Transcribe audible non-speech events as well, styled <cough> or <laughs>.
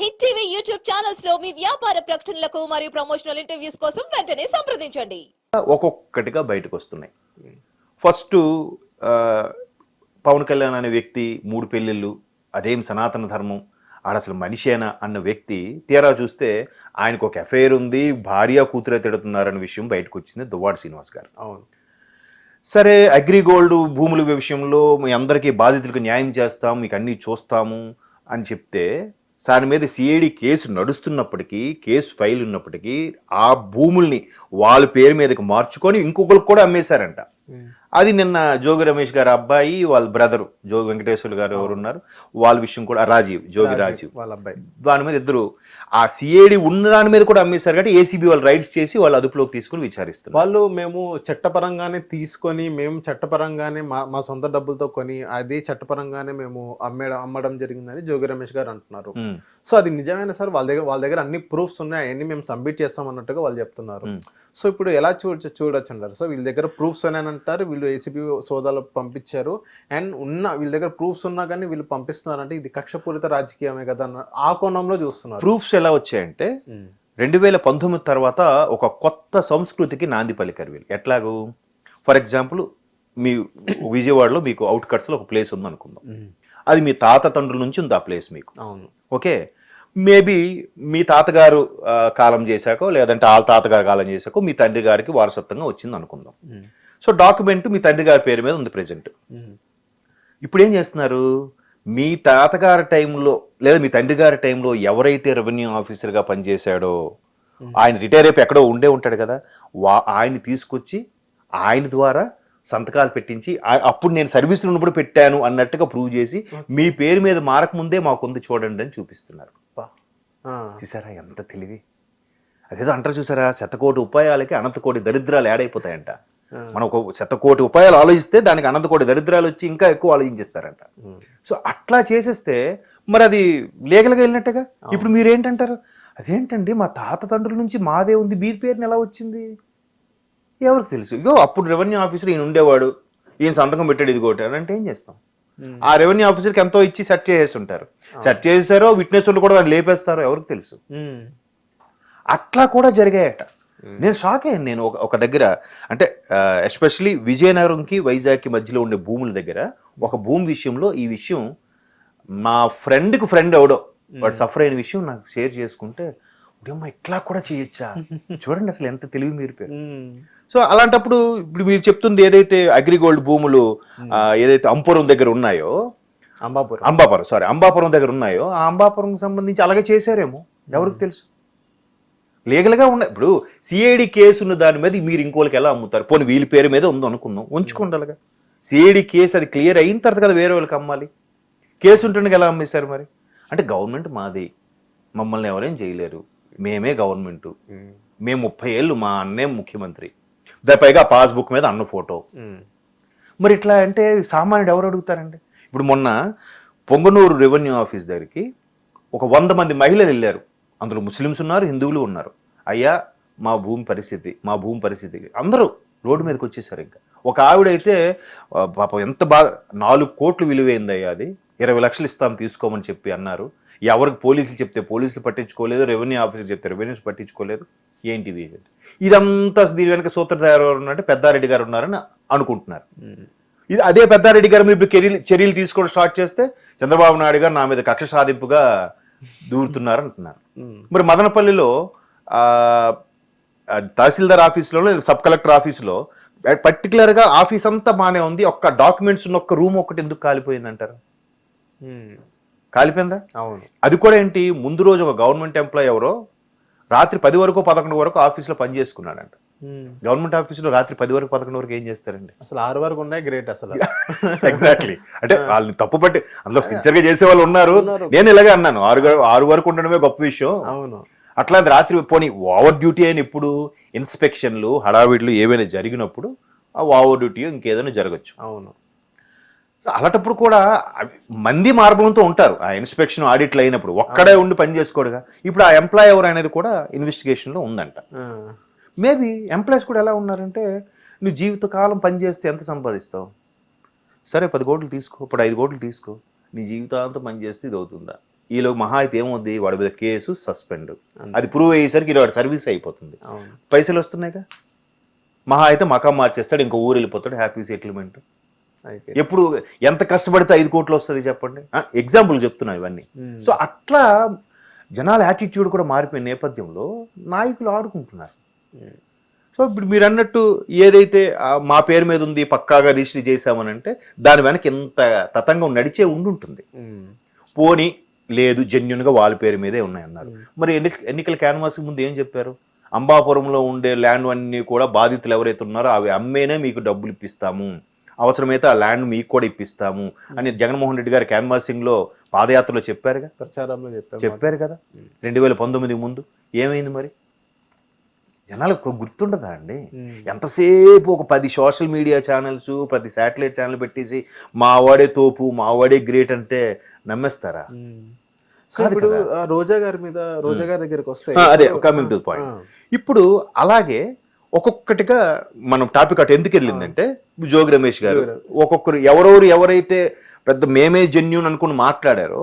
Hit TV YouTube ఛానల్స్లో మీ వ్యాపార ప్రకటనలకు మరియు ప్రమోషనల్ ఇంటర్వ్యూస్ కోసం వెంటనే సంప్రదించండి. ఒక్కొక్కటిగా బయటకు వస్తున్నాయి. ఫస్ట్ పవన్ కళ్యాణ్ అనే వ్యక్తి మూడు పెళ్ళిళ్ళు అదేం సనాతన ధర్మం ఆడ అసలు మనిషేనా అన్న వ్యక్తి తీరా చూస్తే ఆయనకు ఒక అఫైర్ ఉంది భార్య కూతురే తిడుతున్నారన్న విషయం బయటకు వచ్చింది దువ్వాడ శ్రీనివాస్ గారు. అవును. సరే అగ్రిగోల్డ్ భూముల విషయంలో మీ అందరికీ బాధితులకు న్యాయం చేస్తాం మీకు అన్నీ చూస్తాము అని చెప్తే దాని మీద సిఐడి కేసు నడుస్తున్నప్పటికీ కేసు ఫైల్ ఉన్నప్పటికీ ఆ భూముల్ని వాళ్ళ పేరు మీదకి మార్చుకొని ఇంకొకరికి కూడా అమ్మేశారంట. అది నిన్న జోగి రమేష్ గారి అబ్బాయి వాళ్ళ బ్రదరు జోగి వెంకటేశ్వర గారు ఎవరు ఉన్నారు వాళ్ళ విషయం కూడా రాజీవ్ జోగి రాజీవ్. వాళ్ళ అబ్బాయి. దాని మీద ఇద్దరు ఆ సిఐడి ఉన్న దాని మీద కూడా అమ్మేశారు కాబట్టి ఏసీబీ వాళ్ళు రైడ్స్ చేసి వాళ్ళు అదుపులోకి తీసుకుని విచారిస్తున్నారు. వాళ్ళు మేము చట్టపరంగానే తీసుకొని మేము చట్టపరంగానే మా మా సొంత డబ్బులతో కొని అదే చట్టపరంగానే మేము అమ్మేయడం అమ్మడం జరిగిందని జోగి రమేష్ గారు అంటున్నారు. సో అది నిజమైన సార్ వాళ్ళ దగ్గర వాళ్ళ దగ్గర అన్ని ప్రూఫ్స్ ఉన్నాయి అవన్నీ మేము సబ్మిట్ చేస్తాం అన్నట్టుగా వాళ్ళు చెప్తున్నారు. సో ఇప్పుడు ఎలా చూడొచ్చు చూడొచ్చు అంటారు? సో వీళ్ళ దగ్గర ప్రూఫ్స్ అని అంటారు వీళ్ళు ఏసీబీ సోదాలు పంపించారు. అండ్ ఉన్న వీళ్ళ దగ్గర ప్రూఫ్స్ ఉన్నా కానీ వీళ్ళు పంపిస్తున్నారంటే ఇది కక్షపూరిత రాజకీయమే కదా అన్న ఆ కోణంలో చూస్తున్నారు. ప్రూఫ్స్ ఎలా వచ్చాయంటే. రెండు వేల పంతొమ్మిది తర్వాత ఒక కొత్త సంస్కృతికి నాంది పలికారు వీళ్ళు. ఎట్లాగూ? ఫర్ ఎగ్జాంపుల్ మీ విజయవాడలో మీకు అవుట్ కట్స్లో ఒక ప్లేస్ ఉంది అనుకుందాం. అది మీ తాత తండ్రుల నుంచి ఉంది ఆ ప్లేస్ మీకు. అవును. ఓకే? మేబీ మీ తాతగారు కాలం చేశాకో లేదంటే వాళ్ళ తాతగారు కాలం చేశాకో మీ తండ్రి గారికి వారసత్వంగా వచ్చింది అనుకుందాం. సో డాక్యుమెంట్ మీ తండ్రి గారి పేరు మీద ఉంది ప్రెజెంట్. మ్. ఇప్పుడు ఏం చేస్తున్నారు? మీ తాతగారి టైంలో లేదా మీ తండ్రి గారి టైంలో ఎవరైతే రెవెన్యూ ఆఫీసర్గా పనిచేశాడో ఆయన రిటైర్ అయిపోయి ఎక్కడో ఉండే ఉంటాడు కదా వా ఆయన తీసుకొచ్చి ఆయన ద్వారా సంతకాలు పెట్టించి అప్పుడు నేను సర్వీస్లో ఉన్నప్పుడు పెట్టాను అన్నట్టుగా ప్రూవ్ చేసి మీ పేరు మీద మారక ముందే మాకుంది చూడండి అని చూపిస్తున్నారు. చూసారా ఎంత తెలివి? అదేదో అంటారు చూసారా? శతకోటి ఉపాయాలకి అనంతకోటి దరిద్రాలు యాడైపోతాయంట. మనం ఒక శతకోటి ఉపాయాలు ఆలోచిస్తే దానికి అనంతకోటి దరిద్రాలు వచ్చి ఇంకా ఎక్కువ ఆలోచించేస్తారంట. సో అట్లా చేసేస్తే మరి అది లీగల్గా వెళ్ళినట్టుగా? ఇప్పుడు మీరు ఏంటంటారు? అదేంటండి మా తాత తండ్రుల నుంచి మాదే ఉంది మీ పేరుని ఎలా వచ్చింది? ఎవరికి తెలుసు? ఇగో అప్పుడు రెవెన్యూ ఆఫీసర్ ఈయన ఉండేవాడు ఈయన సంతకం పెట్టాడు ఇది కొట్టాడు అంటే ఏం చేస్తాం. ఆ రెవెన్యూ ఆఫీసర్కి ఎంతో ఇచ్చి సెట్ చేసేసి ఉంటారు సెట్ చేశారో విట్నెస్ కూడా దాన్ని లేపేస్తారో ఎవరికి తెలుసు. అట్లా కూడా జరిగాయట. నేను షాక్ అయ్యాను. నేను ఒక ఒక దగ్గర అంటే ఎస్పెషలీ విజయనగరంకి వైజాగ్కి మధ్యలో ఉండే భూముల దగ్గర ఒక భూమి విషయంలో ఈ విషయం మా ఫ్రెండ్కి ఫ్రెండ్ ఎవడో వాడు సఫర్ అయిన విషయం నాకు షేర్ చేసుకుంటే ఉడమ్మ ఇట్లా కూడా చేయొచ్చా? <laughs> చూడండి అసలు ఎంత తెలివి మీరు పేరు. సో అలాంటప్పుడు ఇప్పుడు మీరు చెప్తుంది ఏదైతే అగ్రిగోల్డ్ భూములు ఏదైతే అంపురం దగ్గర ఉన్నాయో అంబాపురం. అంబాపురం సారీ అంబాపురం దగ్గర ఉన్నాయో ఆ అంబాపురం సంబంధించి అలాగే చేశారేమో. ఎవరికి తెలుసు? లీగల్గా ఉన్నాయి ఇప్పుడు సిఐడి కేసు ఉన్న దాని మీద మీరు ఇంకోళ్ళకి ఎలా అమ్ముతారు? పోనీ వీళ్ళ పేరు మీద ఉందో అనుకుందాం. ఉంచుకోండి అలాగా సిఐడి కేసు అది క్లియర్ అయిన తర్వాత కదా వేరే వాళ్ళకి అమ్మాలి. కేసు ఉంటుండగా ఎలా అమ్మేశారు మరి? అంటే గవర్నమెంట్ మాది. మమ్మల్ని ఎవరేం చేయలేరు. మేమే గవర్నమెంట్. మ్. మేము ముప్పై ఏళ్ళు మా అన్నే ముఖ్యమంత్రి. పైగా పాస్బుక్ మీద అన్న ఫోటో. మరి ఇట్లా అంటే సామాన్యుడు ఎవరు అడుగుతారండి? ఇప్పుడు మొన్న పొంగనూరు రెవెన్యూ ఆఫీస్ దగ్గరికి ఒక వంద మంది మహిళలు వెళ్ళారు. అందులో ముస్లిమ్స్ ఉన్నారు హిందువులు ఉన్నారు. అయ్యా మా భూమి పరిస్థితి మా భూమి పరిస్థితి. అందరూ రోడ్డు మీదకి వచ్చేసారు ఇంకా. ఒక ఆవిడైతే పాపం ఎంత బాధ నాలుగు కోట్లు విలువైంది అయ్యా అది. ఇరవై లక్షలు ఇస్తాం తీసుకోమని చెప్పి అన్నారు. ఎవరికి పోలీసులు చెప్తే పోలీసులు పట్టించుకోలేదు రెవెన్యూ ఆఫీసర్ చెప్తే రెవెన్యూస్ పట్టించుకోలేదు. ఏంటిది ఇదంతా దీని వెనక సూత్రధారు ఎవరు ఉన్నారంటే పెద్దారెడ్డి గారు ఉన్నారని అనుకుంటున్నారు. మ్. ఇది అదే పెద్దారెడ్డి గారు మీరు ఇప్పుడు చర్యలు చర్యలు తీసుకోవడం స్టార్ట్ చేస్తే చంద్రబాబు నాయుడు గారు నా మీద కక్ష సాధింపుగా దూరుతున్నారు అంటున్నారు. మరి మదనపల్లిలో తహసీల్దార్ ఆఫీస్లో సబ్ కలెక్టర్ ఆఫీస్లో పర్టికులర్గా ఆఫీస్ అంతా బాగానే ఉంది ఒక్క డాక్యుమెంట్స్ ఉన్న ఒక్క రూమ్ ఒకటి ఎందుకు కాలిపోయింది అంటారు. కాలిపోయిందా అవును అది కూడా ఏంటి ముందు రోజు ఒక గవర్నమెంట్ ఎంప్లాయ్ ఎవరో రాత్రి పది వరకు పదకొండు వరకు ఆఫీస్లో పని చేసుకున్నాడంట మ్. గవర్నమెంట్ ఆఫీసులో రాత్రి పది వరకు పదకొండు వరకు ఏం చేస్తారండి? అసలు ఆరు వరకు ఉన్నాయి గ్రేట్ అసలు. <laughs> ఎగ్జాక్ట్లీ అంటే వాళ్ళని తప్పు పట్టి అందులో సిన్సియర్గా చేసే వాళ్ళు ఉన్నారు. నేను ఇలాగే అన్నాను ఆరు ఆరు వరకు ఉండడమే గొప్ప విషయం. అవును. అట్లాంటి రాత్రి పోనీ ఓవర్ డ్యూటీ అయిన ఇప్పుడు ఇన్స్పెక్షన్లు హడావిడ్లు ఏవైనా జరిగినప్పుడు ఆ ఓవర్ డ్యూటీ ఇంకేదైనా జరగచ్చు. అవును. అలాంటప్పుడు కూడా మంది మార్గంతో ఉంటారు. ఆ ఇన్స్పెక్షన్ ఆడిట్లు అయినప్పుడు ఒక్కడే ఉండి పని చేసుకోడుగా. ఇప్పుడు ఆ ఎంప్లాయ్ ఎవరు అనేది కూడా ఇన్వెస్టిగేషన్లో ఉందంట. మేబీ ఎంప్లాయీస్ కూడా ఎలా ఉన్నారంటే నువ్వు జీవితకాలం పని చేస్తే ఎంత సంపాదిస్తావు? సరే పది కోట్లు తీసుకో ఇప్పుడు ఐదు కోట్లు తీసుకో. నీ జీవితాంతం పని చేస్తే ఇది అవుతుందా? ఈలో మహా అయితే ఏమవుద్ది? వాడి మీద కేసు సస్పెండ్. అది ప్రూవ్ అయ్యేసరికి వాడి సర్వీస్ అయిపోతుంది. పైసలు వస్తున్నాయిగా? మహా అయితే మకాం మార్చేస్తాడు ఇంకో ఊరు వెళ్ళిపోతాడు హ్యాపీ సెటిల్మెంట్. ఎప్పుడు ఎంత కష్టపడితే ఐదు కోట్లు వస్తుంది చెప్పండి? ఎగ్జాంపుల్ చెప్తున్నా ఇవన్నీ. సో అట్లా జనాల యాటిట్యూడ్ కూడా మారిపోయిన నేపథ్యంలో నాయకులు ఆడుకుంటున్నారు. సో ఇప్పుడు మీరు అన్నట్టు ఏదైతే మా పేరు మీద ఉంది పక్కాగా రిజిస్టర్ చేశామని అంటే దాని వెనక ఇంత తతంగం నడిచే ఉండుంటుంది. పోని లేదు జెన్యున్గా వాళ్ళ పేరు మీదే ఉన్నాయన్నారు. మరి ఎన్ని ఎన్నికల క్యాన్వాస్ ముందు ఏం చెప్పారు? అంబాపురంలో ఉండే ల్యాండ్ అన్ని కూడా బాధితులు ఎవరైతే ఉన్నారో అవి అమ్మేనే మీకు డబ్బులు ఇప్పిస్తాము. అవసరమైతే ఆ ల్యాండ్ మీకు కూడా ఇప్పిస్తాము అని జగన్మోహన్ రెడ్డి గారు క్యాన్వాసింగ్లో పాదయాత్రలో చెప్పారుగా? ప్రచారంలో చెప్పారు కదా? రెండు వేల పంతొమ్మిది ముందు. ఏమైంది మరి? జనాలకు గుర్తుండదా అండి. ఎంతసేపు ఒక పది సోషల్ మీడియా ఛానల్స్ పది శాటిలైట్ ఛానల్ పెట్టేసి మా వాడే తోపు మా వాడే గ్రేట్ అంటే నమ్మేస్తారా? ఇప్పుడు రోజా గారి మీద రోజా గారి దగ్గరికి వస్తే అదే కమింగ్ టు పాయింట్ ఇప్పుడు అలాగే ఒక్కొక్కటిగా మనం టాపిక్ అటు ఎందుకు వెళ్ళిందంటే జోగి రమేష్ గారు ఒక్కొక్కరు ఎవరెవరు ఎవరైతే పెద్ద మేమే జెన్యున్ అనుకుని మాట్లాడారో